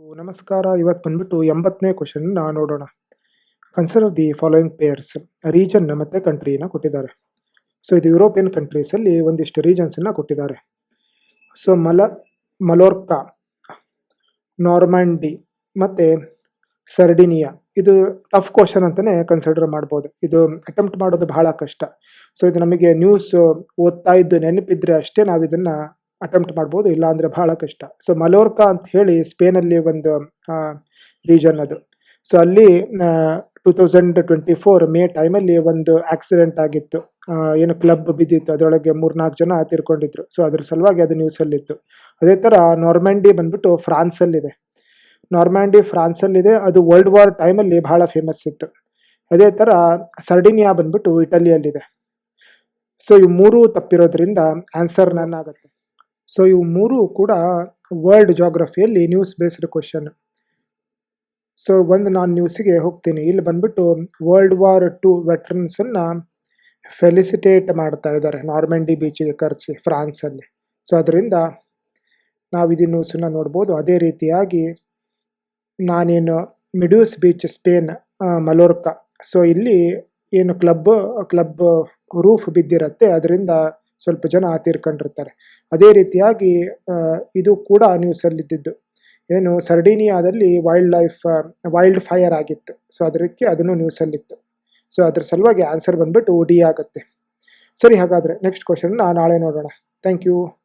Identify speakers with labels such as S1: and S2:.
S1: ನಮಸ್ಕಾರ. ಇವತ್ತು ಬಂದ್ಬಿಟ್ಟು ಎಂಬತ್ತನೇ ಕ್ವಶನ್ ನೋಡೋಣ. Consider the following pairs region ಮತ್ತು ಕಂಟ್ರಿನ ಕೊಟ್ಟಿದ್ದಾರೆ. ಸೊ ಇದು ಯುರೋಪಿಯನ್ ಕಂಟ್ರೀಸಲ್ಲಿ ಒಂದಿಷ್ಟು ರೀಜನ್ಸನ್ನು ಕೊಟ್ಟಿದ್ದಾರೆ. ಸೊ ಮಲ, ಮಲೋರ್ಕಾ, ನಾರ್ಮಂಡಿ ಮತ್ತು ಸರ್ಡಿನಿಯಾ. ಇದು ಟಫ್ ಕ್ವಶನ್ ಅಂತಲೇ ಕನ್ಸಿಡರ್ ಮಾಡ್ಬೋದು. ಇದು ಅಟೆಂಪ್ಟ್ ಮಾಡೋದು ಬಹಳ ಕಷ್ಟ. ಸೊ ಇದು ನಮಗೆ ನ್ಯೂಸ್ ಓದ್ತಾ ಇದ್ದು ನೆನಪಿದ್ರೆ ಅಷ್ಟೇ ನಾವು ಇದನ್ನು ಅಟೆಂಪ್ಟ್ ಮಾಡ್ಬೋದು ಇಲ್ಲ ಅಂದರೆ ಬಹಳ ಕಷ್ಟ. ಸೊ ಮಲೋರ್ಕಾ ಅಂತ ಹೇಳಿ ಸ್ಪೇನಲ್ಲಿ ಒಂದು ರೀಜನ್ ಅದು. ಸೊ ಅಲ್ಲಿ two thousand twenty four May ಟೈಮಲ್ಲಿ ಒಂದು ಆಕ್ಸಿಡೆಂಟ್ ಆಗಿತ್ತು. ಏನು ಕ್ಲಬ್ ಬಿದ್ದಿತ್ತು, ಅದರೊಳಗೆ ಮೂರ್ನಾಲ್ಕು ಜನ ತೀರ್ಕೊಂಡಿದ್ರು. ಸೊ ಅದ್ರ ಸಲುವಾಗಿ ಅದು ನ್ಯೂಸಲ್ಲಿತ್ತು ಅದೇ ಥರ ನಾರ್ಮ್ಯಾಂಡಿ ಬಂದ್ಬಿಟ್ಟು ಫ್ರಾನ್ಸಲ್ಲಿದೆ. ನಾರ್ಮ್ಯಾಂಡಿ ಫ್ರಾನ್ಸಲ್ಲಿದೆ. ಅದು ವರ್ಲ್ಡ್ ವಾರ್ ಟೈಮಲ್ಲಿ ಭಾಳ ಫೇಮಸ್ ಇತ್ತು. ಅದೇ ಥರ ಸರ್ಡಿನಿಯಾ ಬಂದ್ಬಿಟ್ಟು ಇಟಲಿಯಲ್ಲಿದೆ ಸೊ ಇವು ಮೂರು ತಪ್ಪಿರೋದ್ರಿಂದ ಆನ್ಸರ್ ನನ್ ಆಗುತ್ತೆ. ಸೊ ಇವು ಮೂರು ಕೂಡ ವರ್ಲ್ಡ್ ಜಾಗ್ರಫಿಯಲ್ಲಿ ನ್ಯೂಸ್ ಬೇಸ್ಡ್ ಕ್ವಶನ್ ಸೊ ಒಂದು ನಾನು ನ್ಯೂಸಿಗೆ ಹೋಗ್ತೀನಿ. ಇಲ್ಲಿ ಬಂದ್ಬಿಟ್ಟು ವರ್ಲ್ಡ್ ವಾರ್ ಟು ವೆಟ್ರನ್ಸನ್ನು ಫೆಲಿಸಿಟೇಟ್ ಮಾಡ್ತಾ ಇದ್ದಾರೆ ನಾರ್ಮೆಂಡಿ ಬೀಚಿಗೆ ಕರೆಸಿ ಫ್ರಾನ್ಸಲ್ಲಿ ಸೊ ಅದರಿಂದ ನಾವು ಇದು ನ್ಯೂಸನ್ನು ನೋಡ್ಬೋದು. ಅದೇ ರೀತಿಯಾಗಿ ನಾನೇನು ಮಿಡ್ಯೂಸ್ ಬೀಚ್ ಸ್ಪೇನ್ ಮಲೋರ್ಕಾ ಸೊ ಇಲ್ಲಿ ಏನು ಕ್ಲಬ್ ಕ್ಲಬ್ ರೂಫ್ ಬಿದ್ದಿರತ್ತೆ. ಅದರಿಂದ ಸ್ವಲ್ಪ ಜನ ತೀರ್ಕೊಂಡಿರ್ತಾರೆ ಅದೇ ರೀತಿಯಾಗಿ ಇದು ಕೂಡ ನ್ಯೂಸಲ್ಲಿದ್ದಿದ್ದು. ಏನು, ಸರ್ಡಿನಿಯಾದಲ್ಲಿ ವೈಲ್ಡ್ ಲೈಫ್ ವೈಲ್ಡ್ ಫೈರ್ ಆಗಿತ್ತು. ಸೊ, ಅದಕ್ಕೆ ಅದನ್ನು ನ್ಯೂಸಲ್ಲಿತ್ತು. ಸೊ, ಅದ್ರ ಸಲುವಾಗಿ ಆನ್ಸರ್ ಬಂದ್ಬಿಟ್ಟು ಡಿ ಆಗುತ್ತೆ. ಸರಿ, ಹಾಗಾದರೆ, ನೆಕ್ಸ್ಟ್ ಕ್ವಶನ್ನ ನಾಳೆ ನೋಡೋಣ. Thank you.